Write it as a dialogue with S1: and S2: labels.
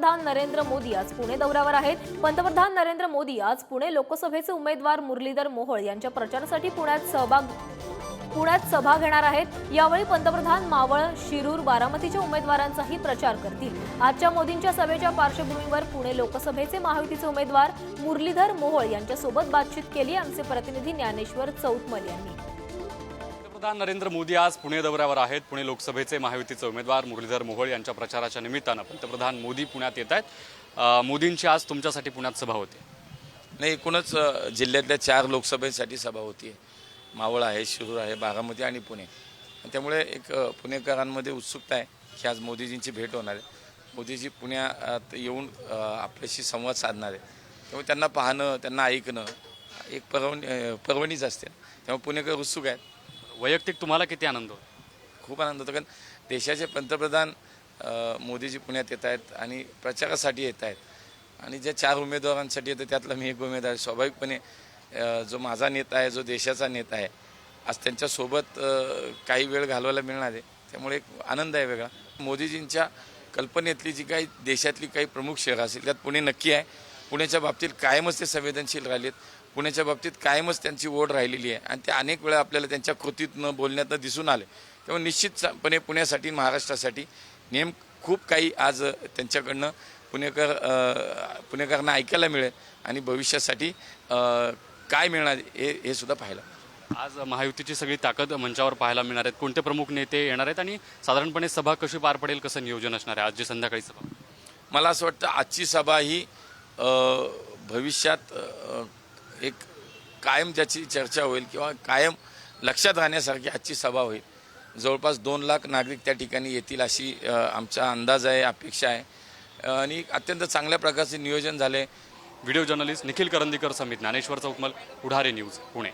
S1: पंतप्रधान नरेंद्र मोदी आज पुणे दौऱ्यावर आहेत. पंतप्रधान नरेंद्र मोदी आज पुणे लोकसभेचे उमेदवार मुरलीधर मोहोळ यांच्या प्रचारासाठी पुण्यात सहभाग पुण्यात सभा घेणार आहेत. यावेळी पंतप्रधान मावळ शिरूर बारामतीच्या उमेदवारांचाही प्रचार करतील. आजच्या मोदींच्या सभेच्या पार्श्वभूमीवर पुणे लोकसभेचे महायुतीचे उमेदवार मुरलीधर मोहोळ यांच्यासोबत बातचीत केली. आमचे प्रतिनिधी ज्ञानेश्वर चौतमल यांनी.
S2: पंतप्रधान नरेंद्र मोदी आज पुणे दौऱ्यावर आहेत. पुणे लोकसभेचे महायुतीचे उमेदवार मुरलीधर मोहोळ यांच्या प्रचाराच्या निमित्तानं पंतप्रधान मोदी पुण्यात येत आहेत. मोदींची आज तुमच्यासाठी पुण्यात सभा होते.
S3: नाही एकूणच जिल्ह्यातल्या चार लोकसभेसाठी सभा होती मावळ आहे शिरूर आहे बारामती आणि पुणे. त्यामुळे एक पुणेकरांमध्ये उत्सुकता आहे की आज मोदीजींची भेट होणार आहे. मोदीजी पुण्यात येऊन आपल्याशी संवाद साधणार आहे त्यामुळे त्यांना पाहणं त्यांना ऐकणं एक परवणी परवणीच असते. त्यामुळे पुणेकर उत्सुक आहेत.
S2: वैयक्तिक तुम्हाला किती आनंद होतो?
S3: खूप आनंद होतो कारण देशाचे पंतप्रधान अ, मोदीजी पुण्यात येत आहेत आणि प्रचारासाठी येत आहेत. आणि ज्या चार उमेदवारांसाठी येतं त्यातला मी एक उमेदवार आहे. स्वाभाविकपणे अ, जो माझा नेता आहे जो देशाचा नेता आहे आज त्यांच्यासोबत अ, काही वेळ घालवायला मिळणार आहे. त्यामुळे एक आनंद आहे वेगळा. मोदीजींच्या कल्पनेतली जी काही देशातली काही प्रमुख शहरं असतील त्यात पुणे नक्की आहे. पुण्याच्या बाबतीत कायमच ते संवेदनशील राहिलेत. पुण्याच्या बाबतीत कायमच त्यांची ओढ राहिलेली आहे. आणि ते अनेक वेळा आपल्याला त्यांच्या कृतीतनं बोलण्यातनं दिसून आले. त्यामुळे निश्चितपणे पुण्यासाठी महाराष्ट्रासाठी नेम खूप काही आज त्यांच्याकडनं पुणेकर पुणेकरांना ऐकायला मिळेल आणि भविष्यासाठी काय मिळणार हे हे सुद्धा पाहायला.
S2: आज महायुतीची सगळी ताकद मंचावर पाहायला मिळणार आहेत. कोणते प्रमुख नेते येणार आहेत आणि साधारणपणे सभा कशी पार पडेल कसं नियोजन असणार आहे? आज जी संध्याकाळी सभा.
S3: मला असं वाटतं आजची सभा ही भविष्यात एक कायम त्याची चर्चा होईल किंवा कायम लक्षात राहण्यासारखी आजची सभा होईल. जवळपास दोन लाख नागरिक त्या ठिकाणी येतील अशी आमचा अंदाज आहे अपेक्षा आहे. आणि अत्यंत चांगल्या प्रकारचे नियोजन झाले.
S2: Video journalist Nikhil Karandikar Samit Dnyaneshwar Choukmal Pudhari news Pune.